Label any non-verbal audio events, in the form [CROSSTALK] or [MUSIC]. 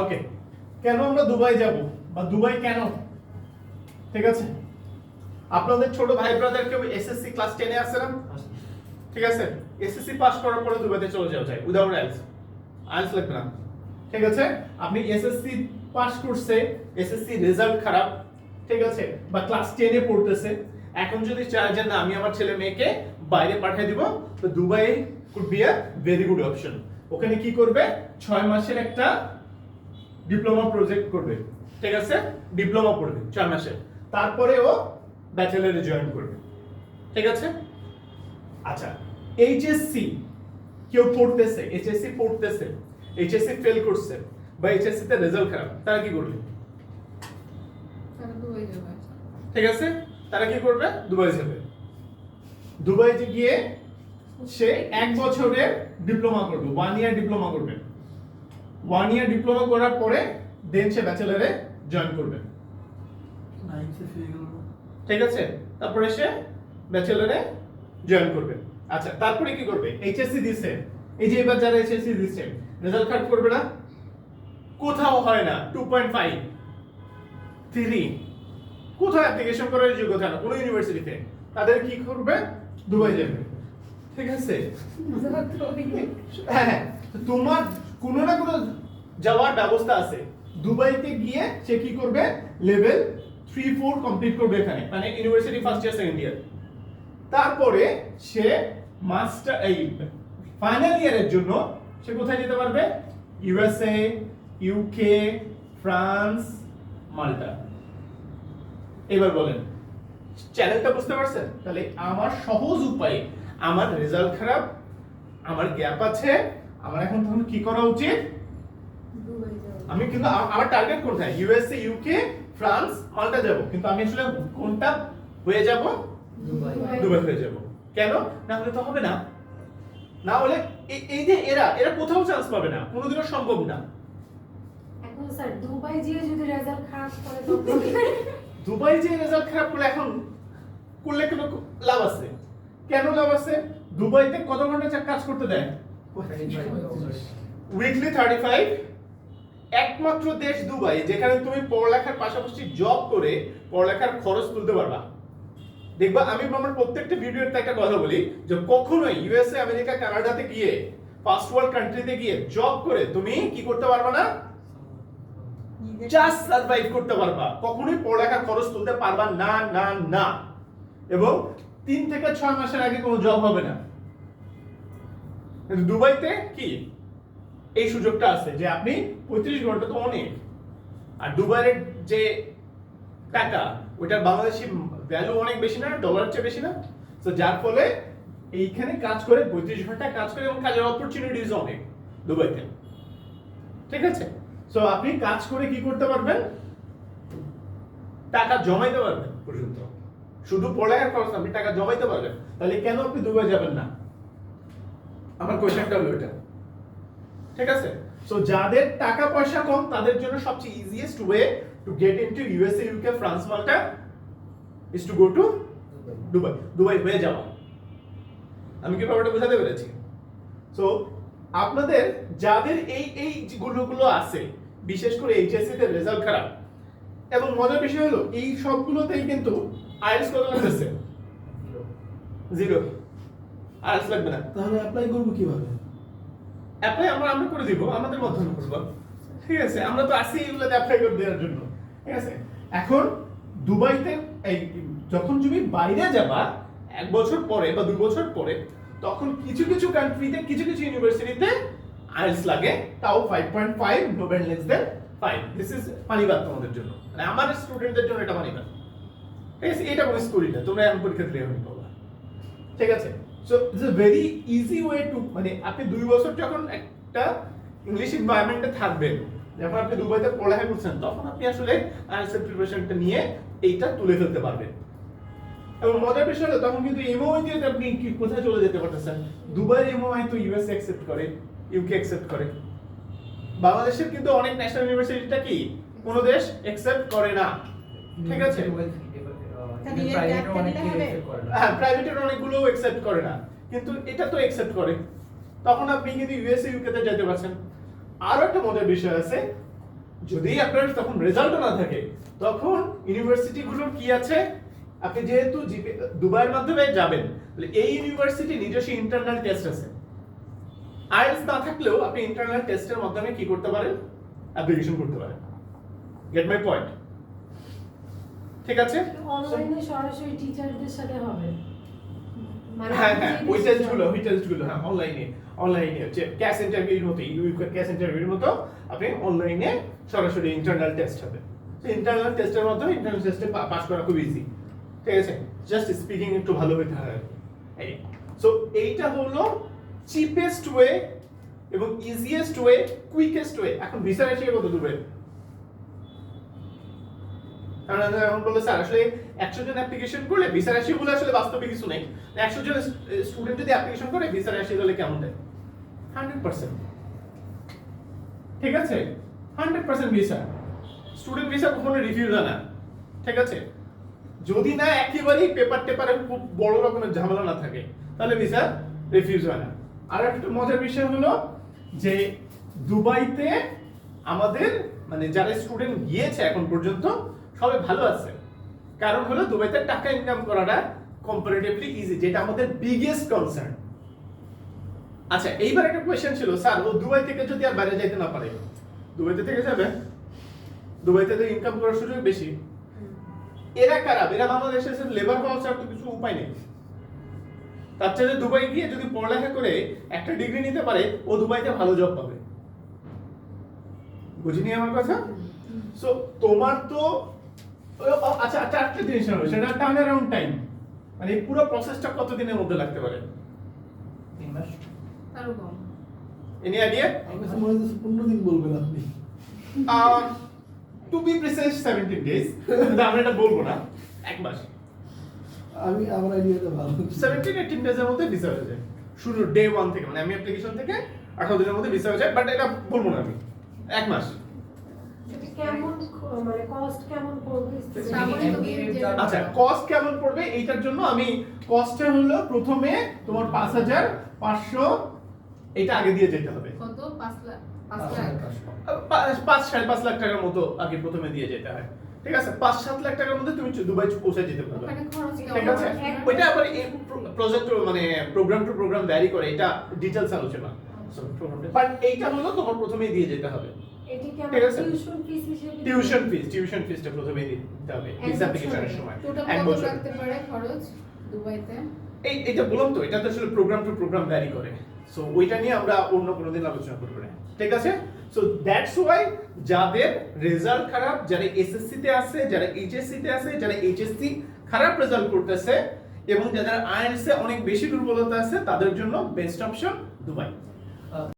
ওকে কেন আমরা দুবাই যাব? বা দুবাই কেন? ঠিক আছে? আপনাদের ছোট ভাই ব্রাদার কেউ এসএসসি ক্লাস 10 এ আছে না? ঠিক আছে? এসএসসি পাস করার পরে দুবাইতে চলে যাওয়া যায় উইদাউট আইএলস আইএলস লাগবে না। ঠিক আছে? আপনি এসএসসি পাস করছে এসএসসি রেজাল্ট খারাপ, ঠিক আছে? বা ক্লাস 10 এ পড়তেছে। এখন যদি চায় যে না, আমি আমার ছেলে মেয়েকে বাইরে পাঠিয়ে দিব, তো Dubai could be a very good option ওখানে কি করবে? ছয় মাসের একটা ডিপ্লোমা প্রজেক্ট করবে ঠিক আছে? ডিপ্লোমা পড়বে ছয় মাসের তারপরে ও ব্যাচেলারে জয়েন করবে ঠিক আছে? আচ্ছা এইচএসসি কেউ পড়তেছে এইচএসসি পড়তেছে এইচএসসি ফেল করছে বা এইচএসসি তে রেজাল্ট খারাপ তারা কি করবে? তারা দুবাই যাবে। ঠিক আছে? তারা কি করবে? দুবাই যাবে। দুবাই যে গিয়ে সে এক বছরের ডিপ্লোমা করবে ওয়ান ইয়ার ডিপ্লোমা করবে। ওয়ান ইয়ার ডিপ্লোমা করার পরে দেন সে ব্যাচেলারে জয়েন করবে। ঠিক আছে? তারপরে সে ব্যাচেলারে জয়েন করবে। আচ্ছা তারপরে কি করবে? এইচএসসি দিছে এই যে এবার যারা এইচএসসি দিচ্ছে রেজাল্ট কার্ড করবে না? কোথাও হয় না। টু পয়েন্ট ফাইভ থ্রি কোথাও অ্যাপ্লিকেশন করার যোগ্যতা না কোনো ইউনিভার্সিটিতে তাদের কি করবে? দুবাই যাবে। ঠিক আছে? [LAUGHS] হ্যাঁ হ্যাঁ। তোমার কোনো না কোনো যাওয়ার ব্যবস্থা আছে। দুবাইতে গিয়ে সে কি করবে? লেভেল থ্রি, ফোর কমপ্লিট করবে এখানে মানে university first year, second year. তারপরে সে মাস্টার, এই ফাইনাল ইয়ারের জন্য সে কোথায় যেতে পারবে? USA, UK, France, Malta. এবার বলেন, চ্যানেলটা বুঝতে পারছেন? তাহলে আমার সহজ উপায়ে, আমার রেজাল্ট খারাপ, আমার গ্যাপ আছে আমার এখন তখন কি করা উচিত? আমি কিন্তু আমার টার্গেট কোথায় ইউএসএ ইউকে ফ্রান্স মাল্টা যাব। কিন্তু আমি আসলে কোনটা হয়ে যাব? দুবাই। হয়ে যাব। কেন? না হলে তো হবে না। না হলে এই- যে এরা এরা কোথাও চান্স পাবে না। কোনোদিনও সম্ভব না। এখন স্যার দুবাই গিয়ে যদি রেজাল্ট খারাপ করে [LAUGHS] দুবাই যে রেজাল্ট খারাপ করলে এখন করলে কোনো লাভ আছে? কেন লাভ আছে? দুবাইতে কত ঘণ্টা কাজ করতে দেয়? উইকলি থার্টি ফাইভ একমাত্র দেশ দুবাই, যেখানে তুমি পড়ালেখার পাশাপাশি জব করে পড়ালেখার খরচ তুলতে পারবা। দেখবা, আমি আমার প্রত্যেকটা ভিডিওতে একটা কথা বলি, যে কখনোই ইউএসএ আমেরিকা কানাডাতে গিয়ে ফার্স্ট ওয়ার্ল্ড কান্ট্রিতে গিয়ে জব করে তুমি কি করতে পারবা না? জাস্ট সার্ভাইভ করতে পারবা। কখনোই পড়ালেখার খরচ তুলতে পারবা না না না। এবং তিন থেকে ছয় মাসের আগে কোনো জব হবে না। কিন্তু দুবাইতে কি? এই সুযোগটা আছে যে আপনি পঁয়ত্রিশ ঘণ্টা তো অনেক আর দুবাইয়ের যে টাকা, ওইটার বাংলাদেশি ভ্যালু অনেক বেশি না ডলার চেয়ে বেশি না? তো যার ফলে এইখানে কাজ করে, পঁয়ত্রিশ ঘণ্টা কাজ করে এবং কাজের অপরচুনিটিস অনেক দুবাইতে। ঠিক আছে? সো আপনি কাজ করে কি করতে পারবেন? টাকা জমাইতে পারবেন। পর্যন্ত শুধু পড়ালেখার খরচ আপনি টাকা জমাইতে পারবেন। তাহলে কেন আপনি দুবাই যাবেন না? আমার কোয়েশ্চেনটা হলো এটা। ঠিক আছে? সো যাদের টাকা পয়সা কম তাদের জন্য সবচেয়ে easiest way to get into USA UK France Malta is to go to Dubai Dubai হয়ে যাওয়া। আমি কি ব্যাপারটা বোঝাতে পেরেছি? সো আপনাদের যাদের এই এই গুলোগুলো আছে বিশেষ করে এইচএসসি তে রেজাল্ট খারাপ এবং মজার বিষয় হলো এই সবগুলোতেই কিন্তু আইএলস কত লাগতেছে? জিরো আইএলস লাগবে না। তাহলে অ্যাপ্লাই করব কীভাবে? অ্যাপ্লাই আমরা আমরা করে দিব আমাদের মাধ্যমে করব ঠিক আছে আমরা তো আসি এগুলোতে অ্যাপ্লাই করে দেওয়ার জন্য। ঠিক আছে? এখন দুবাইতে এই যখন তুমি বাইরে যাবা এক বছর পরে বা দুই বছর পরে তখন কিছু কিছু কান্ট্রিতে কিছু কিছু ইউনিভার্সিটিতে আইএলস লাগে তাও five point five Nobel less than five this is পানিবাদ তোমাদের জন্য। মানে আমার স্টুডেন্টদের জন্য এটা পানিবাদ ঠিক আছে? এটা কোনো স্কুলই না তোমরা এমন পরীক্ষা দিলে পাবা। ঠিক আছে? So it's a very easy way to মানে আপনি দুই বছর যখন একটা ইংলিশ এনভায়রনমেন্টে থাকবেন, যখন আপনি দুবাইতে পড়ালেখা করছেন, তখন আপনি আসলে আইএলটিএস প্রিপারেশনটা নিয়ে এইটা তুলে ফেলতে পারবেন। এবং মজার বিষয় তখন কিন্তু এমওআই দিয়ে আপনি কি, কোথায় চলে যেতে পারতেছেন, দুবাইয়ের এমওআই তো ইউএস অ্যাকসেপ্ট করে ইউকে অ্যাকসেপ্ট করে। বাংলাদেশের কিন্তু অনেক ন্যাশনাল ইউনিভার্সিটিটা কি, কোনো দেশ অ্যাকসেপ্ট করে না। ঠিক আছে? হ্যাঁ প্রাইভেটের অনেকগুলো অ্যাকসেপ্ট করে না। কিন্তু এটা তো অ্যাকসেপ্ট করে। তখন আপনি কিন্তু ইউএসএ ইউকে তে যেতে পারছেন। আরও একটা মজার বিষয় আছে। যদি আপনার তখন রেজাল্টও না থাকে তখন ইউনিভার্সিটিগুলোর কি আছে? আপনি যেহেতু দুবাইয়ের মাধ্যমে যাবেন তাহলে এই ইউনিভার্সিটি নিজস্ব ইন্টারনাল টেস্ট আছে। আইএলস না থাকলেও আপনি ইন্টারনাল টেস্টের মাধ্যমে কি করতে পারেন? অ্যাপ্লিকেশন করতে পারেন। গেট মাই পয়েন্ট ঠিক আছে? অনলাইনে সরাসরি টিচারদের সাথে হবে। মানে হ্যাঁ হ্যাঁ ওই টেস্টগুলো ওই টেস্টগুলো হ্যাঁ অনলাইনে অনলাইনে হচ্ছে ক্যাশ ইন্টারভিউর মতো ক্যাশ ইন্টারভিউর মতো আপনি অনলাইনে সরাসরি ইন্টারনাল টেস্ট হবে। ইন্টারনাল টেস্টের মাধ্যমে ইন্টারনাল টেস্টে পাস করা খুব ইজি ঠিক আছে? জাস্ট স্পিকিং একটু ভালো হইতে হয় এই সো এইটা হলো চিপেস্ট ওয়ে এবং ইজিয়েস্ট ওয়ে কুইকেস্ট ওয়ে এখন ভিসা রেশিও কত দূরে? এখন বলল, স্যার, আসলে একশো জন অ্যাপ্লিকেশন করলে ভিসা রাশি বলে আসলে বাস্তবে কিছু নেই। একশো জন স্টুডেন্ট যদি অ্যাপ্লিকেশন করে ভিসা রাশি হলে কেমন দেয়? Hundred percent. ঠিক আছে? Hundred percent visa. Student visa কখনো রিভিউ দেয় না। ঠিক আছে? যদি না, একেবারেই পেপার টেপারে খুব বড় রকমের ঝামেলা না থাকে, তাহলে ভিসা রিফিউজ হয় না। আর একটা মজার বিষয় হলো যে দুবাইতে আমাদের মানে যারা স্টুডেন্ট গিয়েছে এখন পর্যন্ত সবাই ভালো আছে। কারণ হলো দুবাইতে টাকা ইনকাম করাটা কম্পারেটিভলি ইজি যেটা আমাদের বিগেস্ট কনসার্ন আচ্ছা এইবার একটা কোয়েশ্চেন ছিল স্যার ও দুবাই থেকে যদি আর বাইরে যাইতে না পারে দুবাইতে থেকে যাবে? দুবাইতে তো ইনকাম করার সুযোগ বেশি। এরা কারা? এরা বাংলাদেশে লেবার পাওয়া ছাড়া তো কিছু উপায় নেই। তার চেয়ে দুবাই গিয়ে যদি পড়ালেখা করে একটা ডিগ্রি নিতে পারে ও দুবাইতে ভালো জব পাবে। বুঝিনি আমার কথা? সো তোমার তো আচ্ছা আচ্ছা একটা জিনিস হবে সেটা টার্ন অ্যারাউন্ড টাইম মানে এই পুরো প্রসেসটা কত দিনের মধ্যে লাগতে পারে? তিন মাস। কম। এনি আইডিয়া কাছে মনে হচ্ছে পনেরো দিন বলবেন আপনি। টু বি প্রিসাইজ 17 ডেজ কিন্তু আমরা এটা বলব না এক মাস। আমি আমার আইডিয়াটা ভালো। 17 18 ডেজের মধ্যে ভিসা হয়ে যায়। শুরু ডে ওয়ান থেকে মানে আমি অ্যাপ্লিকেশন থেকে 18 দিনের মধ্যে ভিসা হয়ে যায় বাট এটা বলব না আমি। এক মাস। কেমন মানে কস্ট কেমন পড়বে? আচ্ছা কস্ট কেমন পড়বে? এইটার জন্য আমি কস্টটা হলো প্রথমে তোমার পাঁচ হাজার পাঁচশো এটা আগে দিয়ে যেতে হবে। কত? পাঁচ লাখ সাড়ে পাঁচ লাখ টাকার মতো আগে প্রথমে দিয়ে যেতে হয়। ঠিক আছে? পাঁচ সাত লাখ টাকার মধ্যে তুমি দুবাই পৌঁছে যেতে পারবে। ঠিক আছে? ওইটা আবার প্রজেক্ট মানে প্রোগ্রাম টু প্রোগ্রাম ভ্যারি করে। এটা ডিটেলস আলোচনা। বাট এইটা হলো তোমার প্রথমেই দিয়ে যেতে হবে। টিউশন ফিস টিউশন ফিসটা প্রথমেই দিতে হবে অ্যাপ্লিকেশনের সময়। এক বছর। লাগতে পারে খরচ দুবাইতে? এই এটা বললাম তো এটা তো আসলে প্রোগ্রাম টু প্রোগ্রাম ভ্যারি করে। সো ওইটা নিয়ে আমরা অন্য কোনো দিন আলোচনা করব না। ঠিক আছে? সো দ্যাটস ওয়াই যাদের রেজাল্ট খারাপ যারা এসএসসি তে আছে যারা এইচএসসি তে আছে যারা এইচএসসি খারাপ রেজাল্ট করতেছে এবং যাদের আইএলস অনেক বেশি দুর্বলতা আছে তাদের জন্য বেস্ট অপশন দুবাই।